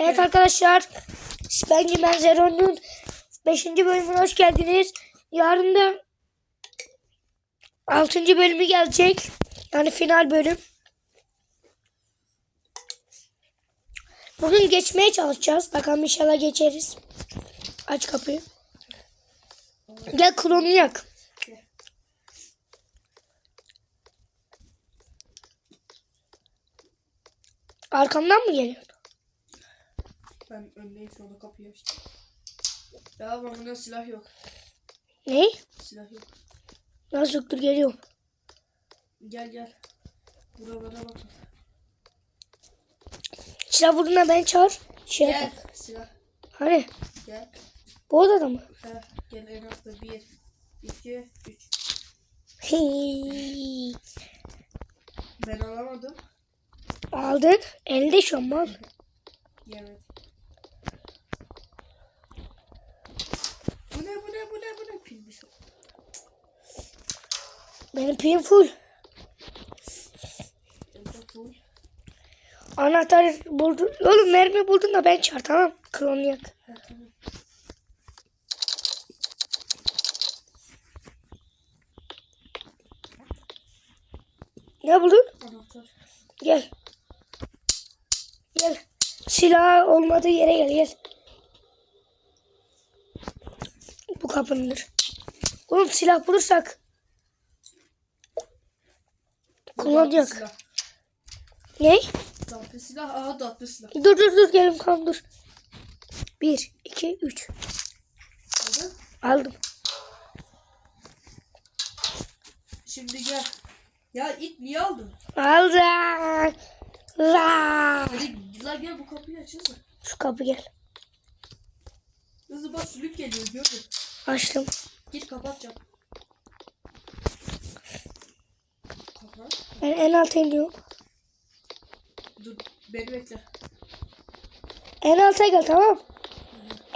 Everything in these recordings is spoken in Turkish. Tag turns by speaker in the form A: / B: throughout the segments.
A: Evet arkadaşlar. Bence ben Zero'nun 5. bölümüne hoş geldiniz. Yarın da 6. bölümü gelecek. Yani final bölüm. Bugün geçmeye çalışacağız. Bakalım inşallah geçeriz. Aç kapıyı. Gel klonu yak. Arkamdan mı geliyor?
B: Ben öndeyim şu anda kapıyı açtım. Ya ben bunda silah yok.
A: Ne?
B: Silah yok.
A: Nasıl yoktur geliyor.
B: Gel gel. Buralara bak.
A: Silah vurduğuna ben çağır. Şey
B: Gel.
A: yap.
B: Silah.
A: Hani?
B: Gel.
A: Bu odada mı?
B: Ha, gel en altta. Bir, iki, üç.
A: Hey.
B: Ben alamadım.
A: Aldın. Elde şu an mal.
B: Evet. Bu ne bu ne bu ne pilmiş o.
A: Benim pilim full. Anahtar buldun. Oğlum mermi buldun da ben çağır tamam. Klonu yak. Ne buldun?
B: Anahtar.
A: Gel. Gel. Silah olmadığı yere gel gel. Bu kapındır. Oğlum silah bulursak.
B: Silah.
A: Ne?
B: Tatlı silah. Aha tatlı silah.
A: Dur dur dur gelin kalm dur. Bir, iki, üç.
B: Aldın.
A: Aldım.
B: Şimdi gel. Ya it niye aldın?
A: Aldım. Ra.
B: Hadi la gel bu kapıyı aç hızlı.
A: Şu kapı gel.
B: Hızlı bak sülük geliyor gördün.
A: Açtım.
B: Git kapatacağım. Kapat.
A: Ben en alta iniyorum.
B: Dur beni bekle.
A: En alta gel tamam.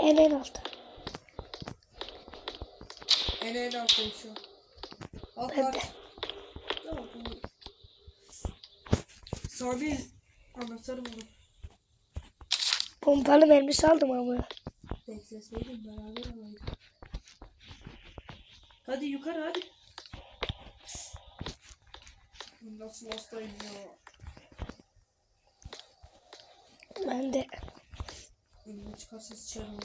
A: En en alta.
B: En en alttayım şu an. Al
A: Ben de.
B: Ya bu. Sami anahtarı buldum.
A: Pompalı mermisi aldım ama.
B: Bekleseydim beraber alaydık. Hadi yukarı hadi. Nasıl hastayım ya.
A: Ben de.
B: Önüme çıkarsa sıçarım.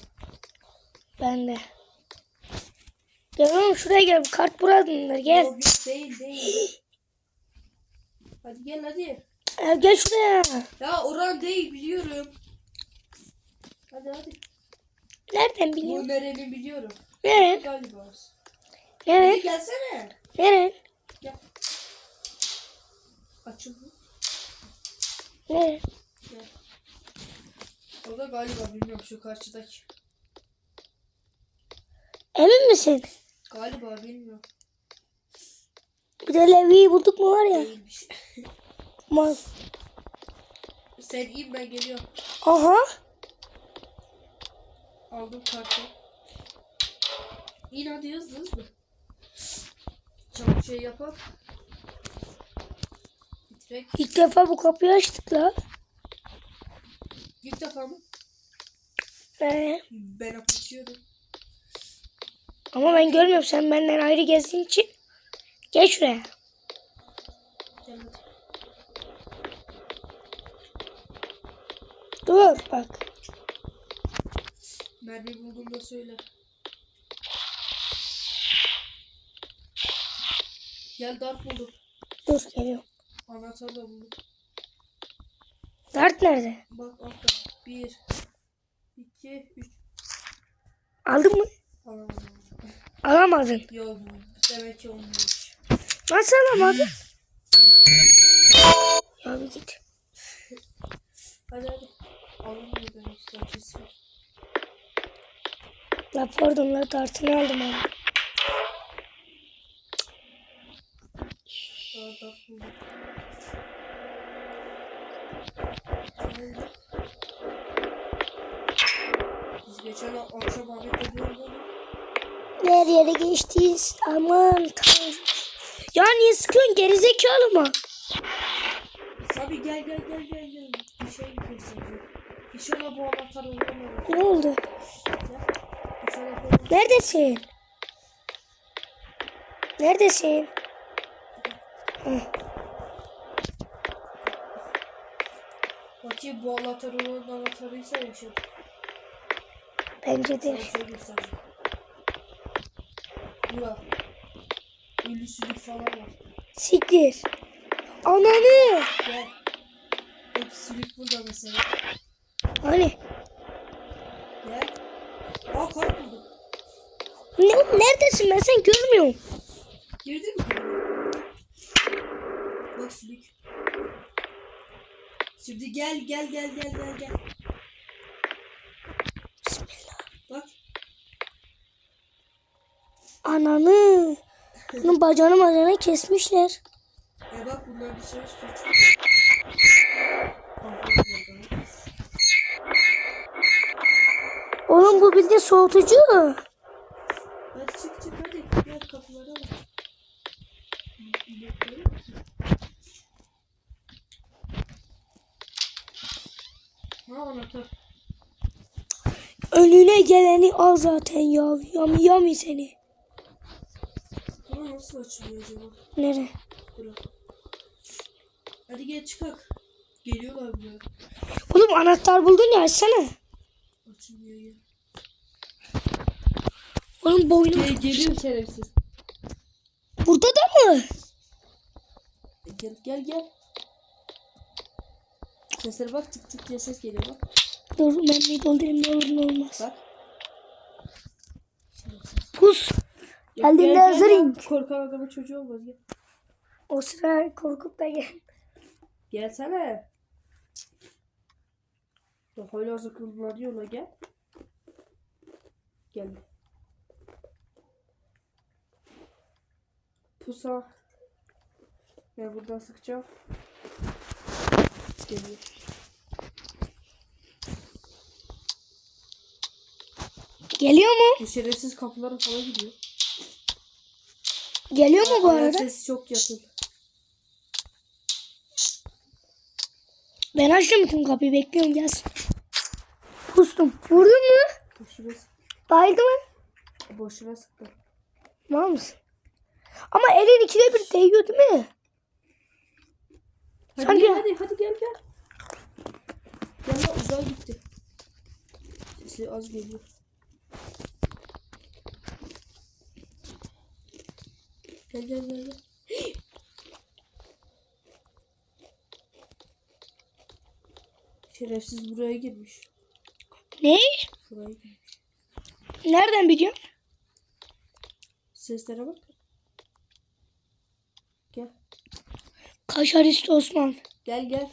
A: Ben de. Gel oğlum şuraya gel. Bu kart buradandır. Gel.
B: Yok, yok, değil değil. hadi gel hadi.
A: Ee, gel şuraya.
B: Ya oran değil biliyorum. Hadi hadi.
A: Nereden
B: Bu
A: biliyorsun?
B: nerenin biliyorum.
A: Nere?
B: Galiba.
A: Nere?
B: gelsene.
A: Nere?
B: Gel. Açıl.
A: Nere?
B: Gel. O da galiba bilmiyorum şu karşıdaki.
A: Emin misin?
B: Galiba bilmiyorum.
A: Bir de Levi'yi bulduk mu var ya?
B: Değilmiş.
A: Mal.
B: Sen in ben geliyorum.
A: Aha.
B: Aldım kartı. İn hadi hızlı hızlı. Çabuk şey yapalım. Bitirek.
A: İlk defa bu kapıyı açtık la.
B: İlk defa mı?
A: Ee,
B: Ben açıyorum.
A: ama ben görmüyorum sen benden ayrı gezdiğin için. Gel şuraya.
B: Gel.
A: Dur bak.
B: Mermi bulduğunda söyle. Gel dart buldum.
A: Dur geliyorum.
B: Anahtar da buldum.
A: Dart nerede?
B: Bak altta. Bir. iki, üç.
A: Aldın mı?
B: Alamadım.
A: Alamadın.
B: Yok demek ki olmuş.
A: Nasıl alamadın? Ya bir git.
B: Hadi hadi. Ki acısı.
A: La pardon la dartını aldım ama.
B: Daha dart buldum. Biz geçen akşam Ahmet'le oynadık.
A: Her yere geçtiyiz. Aman tanrım. Ya niye sıkıyorsun gerizekalı mı?
B: Abi gel gel gel gel gel. Bir şey göstereceğim. İnşallah bu anahtar olur.
A: Ne oldu?
B: Anahtar-
A: Neredesin? Neredesin?
B: Bakayım bu anahtar olan anahtarıysa yaşadım.
A: Bence de.
B: Göstereceğim. Bura. Ünlü sülük falan var.
A: Siktir. Ananı.
B: Gel. Bak sülük burada mesela.
A: Hani?
B: Gel. Aa kart buldum.
A: Ne, neredesin ben sen görmüyorum.
B: Girdin mi? Bak sülük. Şimdi gel gel gel gel gel gel.
A: Bismillah.
B: Bak.
A: Ananı. Bunun bacağını bacağını kesmişler.
B: E bak bunlar dışarı suç.
A: Oğlum bu bildiğin soğutucu.
B: Hadi çık çık hadi. Gel kapılara bak. Anahtar.
A: Önüne geleni al zaten ya. Yam yami seni.
B: Buna nasıl açılıyor acaba?
A: Nere?
B: Bura. Hadi gel çıkak. Geliyorlar buraya.
A: Oğlum anahtar buldun ya açsana.
B: Açılmıyor ya.
A: Oğlum boynum.
B: Gel, geliyor şerefsiz.
A: Burada da mı?
B: Gel gel gel. Seslere bak tık tık diye ses geliyor bak.
A: Dur ben bir doldurayım ne olur ne olmaz.
B: Bak.
A: Pus. Geldiğinde
B: Gel, gel,
A: hazırım.
B: gel. Korkan adamın çocuğu olmaz gel.
A: O sıra korkup da gel.
B: Gelsene. Bak hala hazır kullanıyorlar gel. Gel. Pusa. Ben buradan sıkacağım. Geliyor.
A: Geliyor mu?
B: Bu şerefsiz falan gidiyor.
A: Geliyor mu bu
B: Ayak
A: arada?
B: sesi çok yakın.
A: Ben açtım bütün kapıyı bekliyorum gelsin. Pustum. Vurdun mu?
B: Boşuna, sık-
A: Bayıldı mı?
B: boşuna sıktım.
A: Var mısın? Ama elin ikide bir değiyor değil mi?
B: Hadi
A: Sanki-
B: gel hadi hadi gel gel. Gel lan uzağa gitti. Sesi az geliyor. Gel gel gel gel. Şerefsiz buraya girmiş.
A: Ne?
B: Buraya girmiş.
A: Nereden biliyorsun?
B: Seslere bak. Gel.
A: Kaşarist Osman.
B: Gel gel.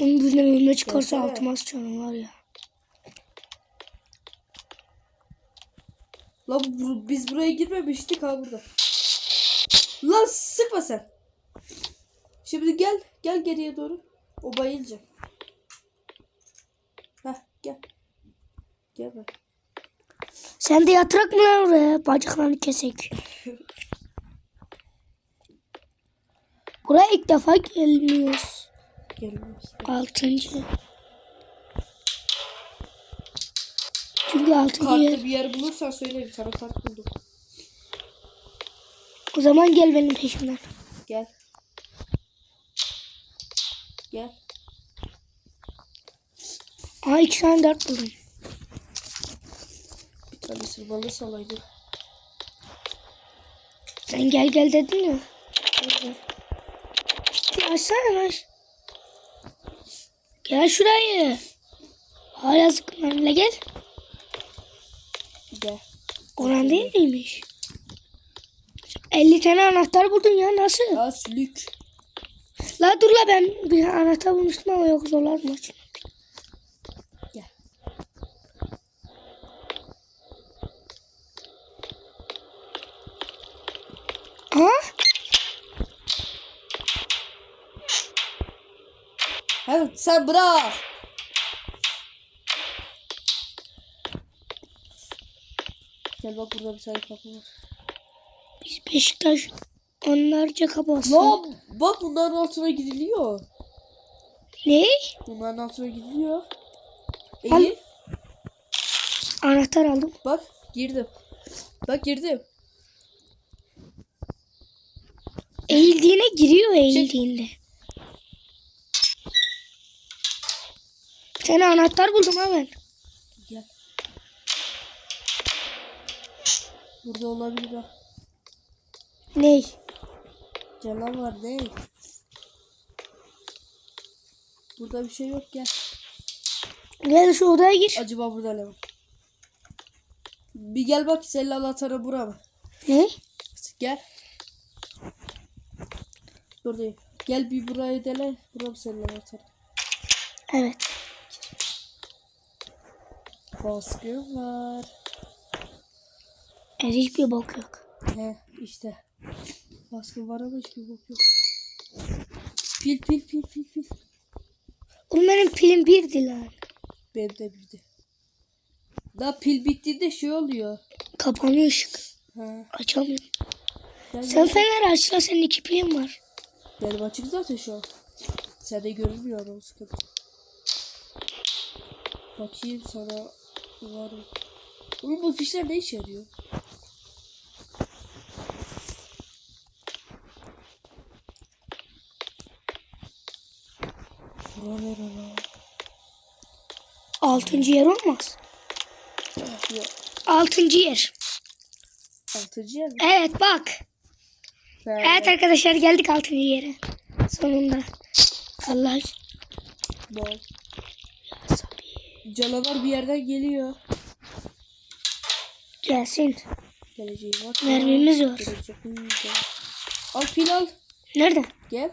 A: Onun birine önüne çıkarsa altıma sıçarım var ya.
B: La bu, biz buraya girmemiştik ha burada. Lan sıkma sen. Şimdi gel. Gel geriye doğru. O bayılacak. Heh gel. Gel bak.
A: Sen de yatırak mı lan oraya? Bacaklarını kesek. Buraya ilk defa gelmiyoruz.
B: Gelmiyoruz.
A: Altıncı. Çünkü altıncı
B: Kartlı
A: yer.
B: bir yer bulursan söyle bir tane kart buldum.
A: O zaman gel benim peşimden.
B: Gel. Gel.
A: Aa iki tane dart buldum.
B: Bir tane sırmalı salaydı.
A: Sen gel gel dedin ya. Ciddi açsana lan. Gel şurayı. Hala sıkıntı. Gel. Oran değil miymiş? 50 tane anahtar buldun ya nasıl?
B: Sülük.
A: La dur la ben bir anahtar bulmuştum ama yok zorlar mı?
B: Gel.
A: Ha?
B: Hadi sen bırak. Gel bak burada bir tane kapı var.
A: Biz Beşiktaş onlarca kapı
B: Lan bak bunların altına gidiliyor.
A: Ne?
B: Bunların altına gidiliyor.
A: Al.
B: Eğil.
A: Anahtar aldım.
B: Bak girdim. Bak girdim.
A: Eğildiğine giriyor eğildiğinde. Bir tane anahtar buldum ha ben.
B: Gel. Burada olabilir ha.
A: Ney?
B: Canavar ne? Burada bir şey yok gel.
A: Gel şu odaya gir.
B: Acaba burada ne var? Bir gel bak senin anahtarı bura mı?
A: Ne?
B: Gel. Buradayım. Gel bir burayı dene. Bura mı senin anahtarı?
A: Evet.
B: Baskın var.
A: Evet hiçbir bok yok.
B: He işte. Baskın var ama hiçbir bok yok. Pil pil pil pil pil.
A: Benim pilim birdi lan.
B: Benim de bildi. Daha pil bittiğinde şey oluyor.
A: Kapanıyor ışık.
B: Ha.
A: Açamıyorum.
B: Gel,
A: Sen fener aç la senin iki pilin var.
B: Benim açık zaten şu an. Sende görünmüyor o sıkıntı. Bakayım sana var mı? Oğlum bu fişler ne işe yarıyor? Bura nere lan?
A: Altıncı yer olmaz.
B: Yok.
A: Altıncı yer.
B: Altıncı yer mi?
A: Evet bak. Evet arkadaşlar geldik altıncı yere. Sonunda. Allah.
B: Bol. Canavar bir yerden geliyor.
A: Gelsin.
B: Geleceği var.
A: Mermimiz var.
B: Al pil al.
A: Nerede?
B: Gel.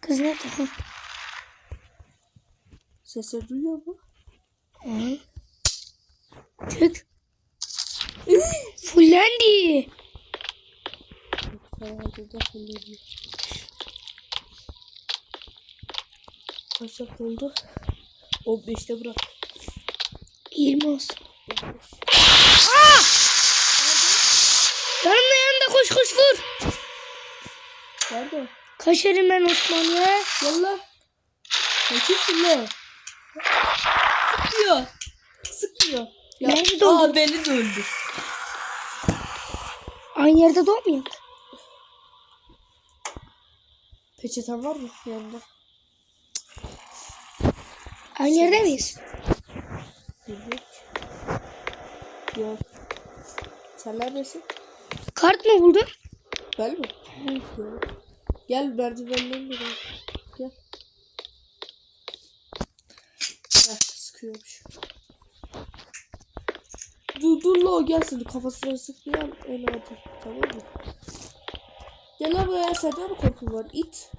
A: Kız nerede?
B: Sesleri duyuyor mu?
A: Hı. Çık. Fullendi.
B: Herhalde de hallediyor. Kaç dakika oldu? 15'te bırak.
A: 20 olsun.
B: 15.
A: Yanımda yanımda koş koş vur.
B: Nerede?
A: Kaşarım ben Osman ya.
B: Yallah. Sen kimsin lan? Sıkmıyor. Sıkmıyor. Ya,
A: Nerede
B: aa,
A: oldun?
B: beni de öldür.
A: Aynı yerde doğmuyor.
B: Peçeten var mı yanında?
A: Aynı yerde miyiz?
B: Bilmiyorum. Yok. Sen neredesin?
A: Kart mı buldun?
B: Ben mi? Yok. Gel gel. Gel. Heh, sıkıyormuş. Dur dur la o gelsin kafasına sıkmayan en hadi. Tamam mı? Gel lan buraya sende mi korkun var? İt.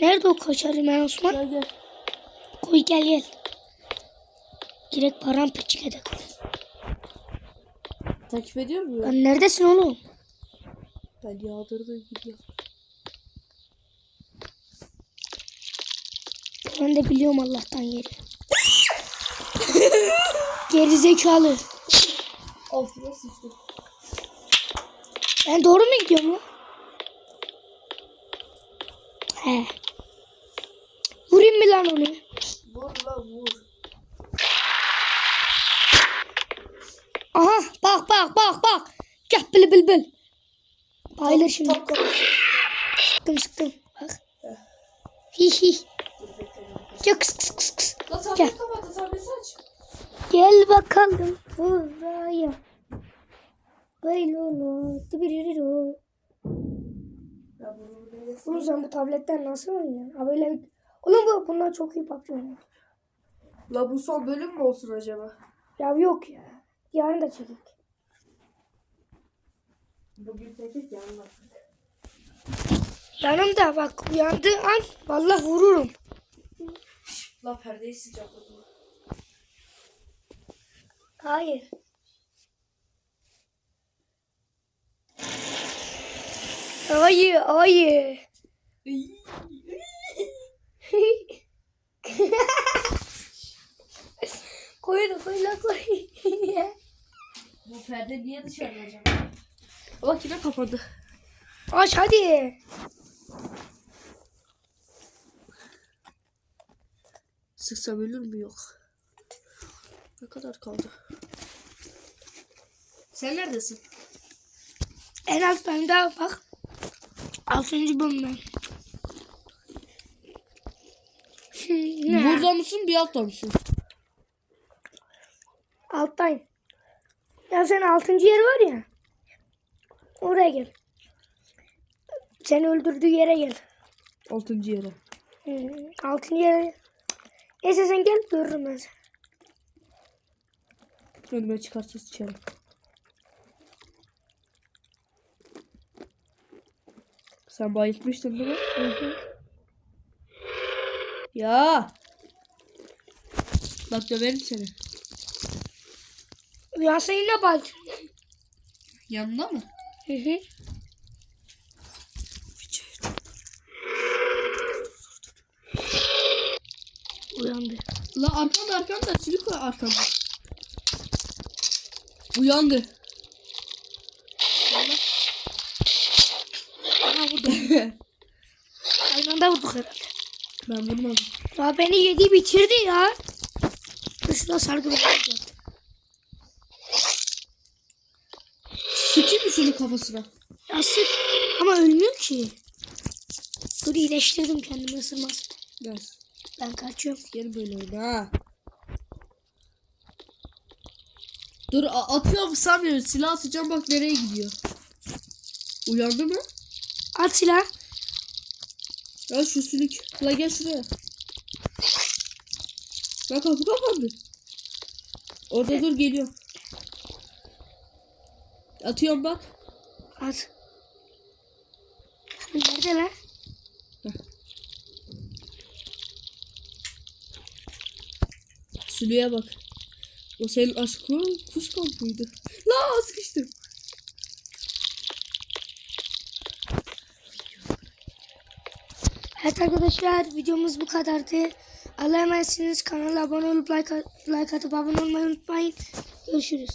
A: Nerede o kaşarım ben Osman?
B: Gel gel.
A: Koy gel gel. Direkt paramparçık edek.
B: Takip ediyor mu? ya?
A: Lan neredesin oğlum?
B: Ben yağdırdım gidiyor.
A: Ben de biliyorum Allah'tan yeri. Gerizekalı.
B: Sıçtım.
A: Ben doğru mu gidiyorum lan? He. Vurayım mı lan onu?
B: Vur la vur.
A: Aha bak bak bak bak. Gel bil bil bil. Bayılır şimdi. Sıktım sıktım. Bak. Hi hi. Çok kıs kıs.
B: La
A: Gel. Gel bakalım buraya.
B: Bunu buraya
A: Oğlum sen bu tabletten nasıl oynuyorsun? Ha böyle... Oğlum bu bunlar çok iyi PUBG oynuyor.
B: La bu son bölüm mü olsun acaba?
A: Ya yok ya. Yarın da çekek.
B: Bugün çekik ya anlattık.
A: Yanımda bak uyandığı an vallahi vururum.
B: La perdeyi sıcakladım.
A: Hayır. Hayır, hayır. koy da koy la koy.
B: Bu perde niye dışarıda acaba? Bak yine kapadı.
A: Aç hadi.
B: Sıksam ölür mü yok. Ne kadar kaldı? Sen neredesin?
A: En alt bende bak. Altıncı bölümden.
B: Burada mısın bir altta mısın?
A: Alttayım. Ya sen altıncı yer var ya. Oraya gel. Seni öldürdüğü yere gel.
B: Altıncı yere.
A: Hmm, altıncı yere. Neyse sen gel görürüm ben seni.
B: Önüme çıkarsa sıçarım. Sen bayıltmıştın değil mi?
A: Hı hı.
B: Ya. Bak döverim seni.
A: Uyansa yine bak.
B: Yanında mı?
A: Hı hı. Uyandı.
B: La arkanda arkanda var arkanda. Uyandı.
A: Aha vurdu. Aynı anda vurduk herhalde.
B: ben vurmadım.
A: Ya beni yedi bitirdi ya. Şurada sargı bakacağım.
B: Sıkayım mı şunun kafasına?
A: Ya sık. Ama ölmüyor ki. Dur iyileştirdim kendimi ısırmaz.
B: Biraz.
A: Ben kaçıyorum.
B: Gel böyle oyna ha. Dur atıyorum sanmıyorum. Silah atacağım bak nereye gidiyor. Uyandı mı?
A: At silah.
B: Ya şu sülük. La gel şuraya. Bak kapı kapandı. Orada dur geliyorum. Atıyorum bak.
A: At. Nerede lan?
B: Sülüğe bak. O senin aşkın kuş kampıydı. La sıkıştım.
A: Evet arkadaşlar videomuz bu kadardı. Allah'a emanetsiniz. Kanala abone olup like, like atıp abone olmayı unutmayın. Görüşürüz.